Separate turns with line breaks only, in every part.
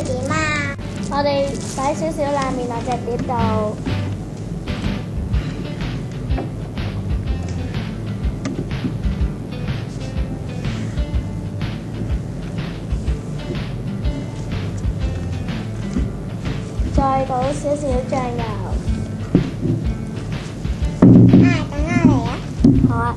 意點啊？
我哋擺少少冷麵落隻碟度，再倒少少醬油。
啊，等我嚟啊！
好啊。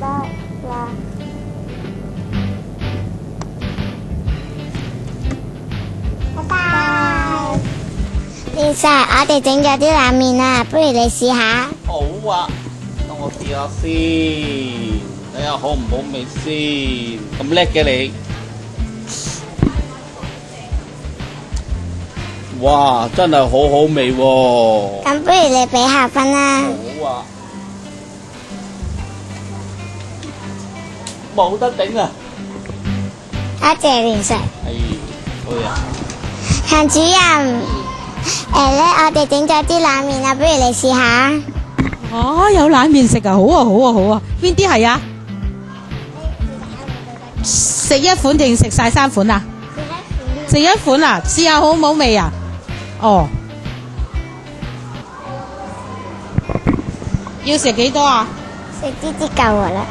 拜拜。其實我哋整咗啲冷面啊，不如你試下。
好啊，等我試下先，睇下好唔好味先。咁叻嘅你，哇，真係好好味喎、
咁不如你俾下分啦。
冇得頂啊！
多謝連 Sir。
哎，好啊，
陳主任，誒咧，我哋整咗啲冷面啊，不如你試下。
哦，有冷面食啊，好啊，好啊，好啊，邊啲係啊？食一款定食晒三款啊？食一款啊，試下好唔好味啊？哦，要食幾多啊？
食啲啲夠㗎啦。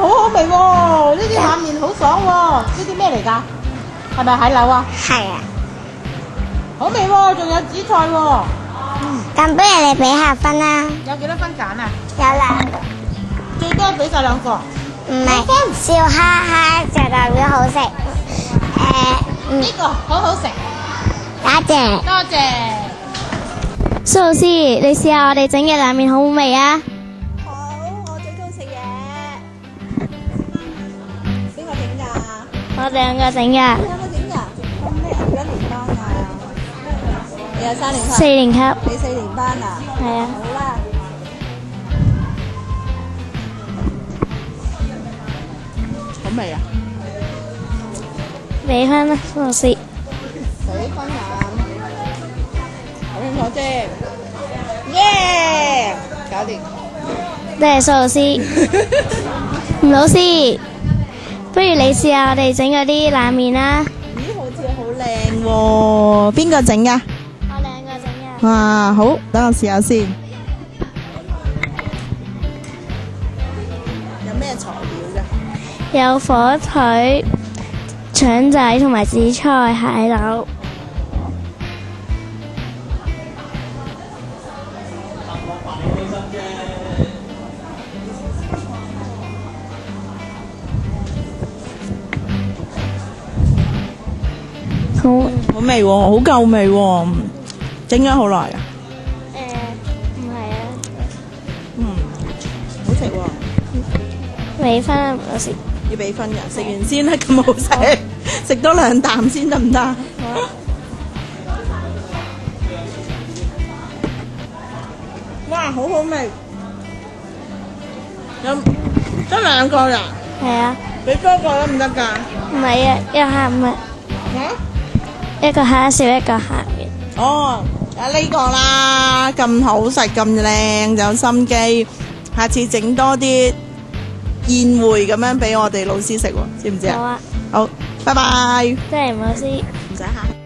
嗯，好好味喎、呢啲冷面好爽喎、呢啲咩嚟㗎？係咪蟹柳啊？
係啊。
好味喎、仲有紫菜喎、
咁不如你俾下分啦。
有幾多分揀啊？
有兩個。
最多俾晒兩個。
唔係笑哈哈就代表好食。誒，嗯
呢、，個好好食，
多謝。
多謝。
蘇老師，你試下我哋整嘅冷面好唔好味啊？
我
哋兩個整㗎，
兩個整㗎？咁咩？幾多年班啊？你有三年級？
四年級，
你四年班啊？
啊。
好啦。
好味啊！
俾分啦，蘇老師。
死分啊！好清楚先。耶！搞掂。
多謝蘇老師。吳 老師，不如你試下我哋整嗰啲冷面啦。
咦，好似好靚喎！邊個整㗎？
我两个整噶。
哇，好，等我試下先。有咩材料噶？
有火腿、腸仔同埋紫菜、蟹柳。
好
好味喎，好夠味喎，整咗好耐啊，
誒唔係啊，
嗯，好食喎，
未翻我食。
要俾分㗎，食完先啦，咁好食，食多兩啖先得唔得？哇，好好味，有得兩個啦，
係啊，
俾多個得唔得㗎？
唔係啊，一下唔係
嚇？
一個蝦少，一個蝦面。
哦，啊呢個啦，咁好食咁靚，有心機，下次整多啲宴會咁樣俾我哋老師食喎，知唔知啊？
好啊，
好，拜拜，
即係唔好意思。
唔使客氣。